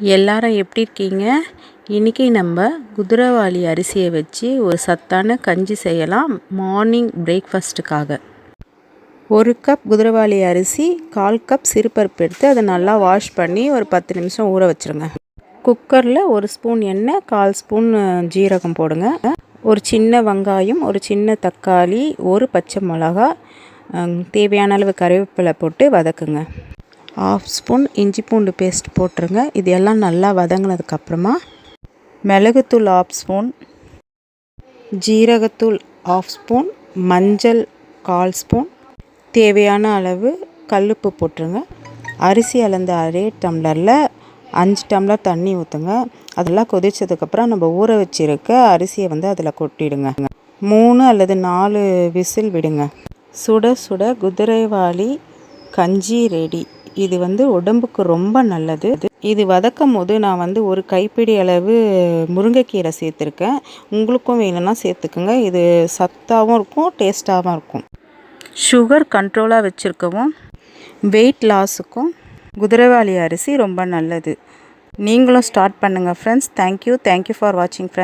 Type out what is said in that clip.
எல்லாரும் எப்படி இருக்கீங்க? இன்றைக்கி நம்ம குதிரைவாளி அரிசியை வச்சு ஒரு சத்தான கஞ்சி செய்யலாம். மார்னிங் பிரேக்ஃபாஸ்ட்டுக்காக ஒரு கப் குதிரைவாளி அரிசி கால் கப் சிறுபருப்பு எடுத்து அதை நல்லா வாஷ் பண்ணி ஒரு பத்து நிமிஷம் ஊற வச்சுருங்க. குக்கரில் ஒரு ஸ்பூன் எண்ணெய் கால் ஸ்பூன் ஜீரகம் போடுங்க. ஒரு சின்ன வெங்காயம் ஒரு சின்ன தக்காளி ஒரு பச்சை மிளகா தேவையான அளவு கருவேப்பிலை போட்டு வதக்குங்க. ஆஃப் ஸ்பூன் இஞ்சி பூண்டு பேஸ்ட் போட்டுருங்க. இது எல்லாம் நல்லா வதங்கினதுக்கப்புறமா மிளகுத்தூள் ஆஃப் ஸ்பூன் ஜீரகத்தூள் ஆஃப் ஸ்பூன் மஞ்சள் கால் ஸ்பூன் தேவையான அளவு கல்லுப்பு போட்டுருங்க. அரிசி அளந்த அரே டம்ளரில் அஞ்சு டம்ளர் தண்ணி ஊற்றுங்க அதெல்லாம் கொதித்ததுக்கப்புறம் நம்ம ஊற வச்சிருக்க அரிசியை வந்து அதில் கொட்டிடுங்க. மூணு அல்லது நாலு விசில் விடுங்க. சுட சுட குதிரைவாளி கஞ்சி ரெடி. இது வந்து உடம்புக்கு ரொம்ப நல்லது. இது வதக்கும் போது நான் வந்து ஒரு கைப்பிடி அளவு முருங்கைக்கீரை சேர்த்துருக்கேன். உங்களுக்கும் வேணும்னா சேர்த்துக்குங்க. இது சத்தாகவும் இருக்கும் டேஸ்ட்டாகவும் இருக்கும். சுகர் கண்ட்ரோலாக வச்சுருக்கவும் வெயிட் லாஸுக்கும் குதிரைவாளி அரிசி ரொம்ப நல்லது. நீங்களும் ஸ்டார்ட் பண்ணுங்கள் friends thank you thank you for வாட்சிங் ஃப்ரெண்ட்ஸ்